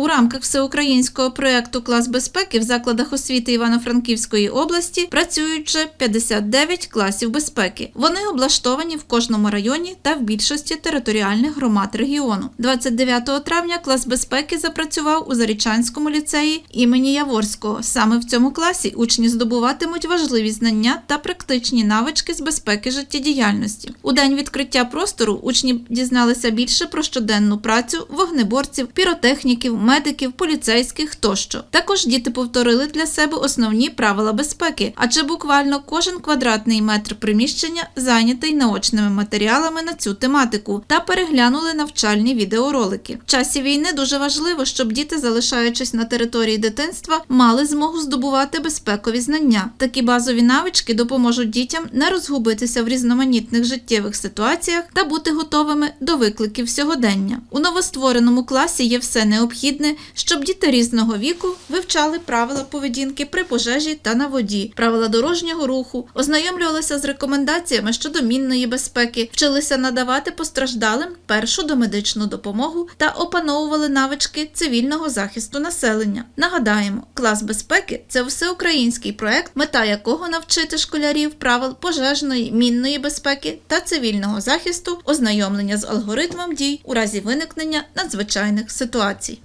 У рамках всеукраїнського проєкту Клас безпеки в закладах освіти Івано-Франківської області працюють вже 59 класів безпеки. Вони облаштовані в кожному районі та в більшості територіальних громад регіону. 29 травня клас безпеки запрацював у Зарічанському ліцеї імені Яворського. Саме в цьому класі учні здобуватимуть важливі знання та практичні навички з безпеки життєдіяльності. У день відкриття простору учні дізналися більше про щоденну працю вогнеборців, піротехніків, медиків, поліцейських тощо. Також діти повторили для себе основні правила безпеки, адже буквально кожен квадратний метр приміщення зайнятий наочними матеріалами на цю тематику та переглянули навчальні відеоролики. В часі війни дуже важливо, щоб діти, залишаючись на території дитинства, мали змогу здобувати безпекові знання. Такі базові навички допоможуть дітям не розгубитися в різноманітних життєвих ситуаціях та бути готовими до викликів сьогодення. У новоствореному класі є все необхідне, щоб діти різного віку вивчали правила поведінки при пожежі та на воді, правила дорожнього руху, ознайомлювалися з рекомендаціями щодо мінної безпеки, вчилися надавати постраждалим першу домедичну допомогу та опановували навички цивільного захисту населення. Нагадаємо, клас безпеки це всеукраїнський проект, мета якого навчити школярів правил пожежної, мінної безпеки та цивільного захисту, ознайомлення з алгоритмом дій у разі виникнення надзвичайних ситуацій.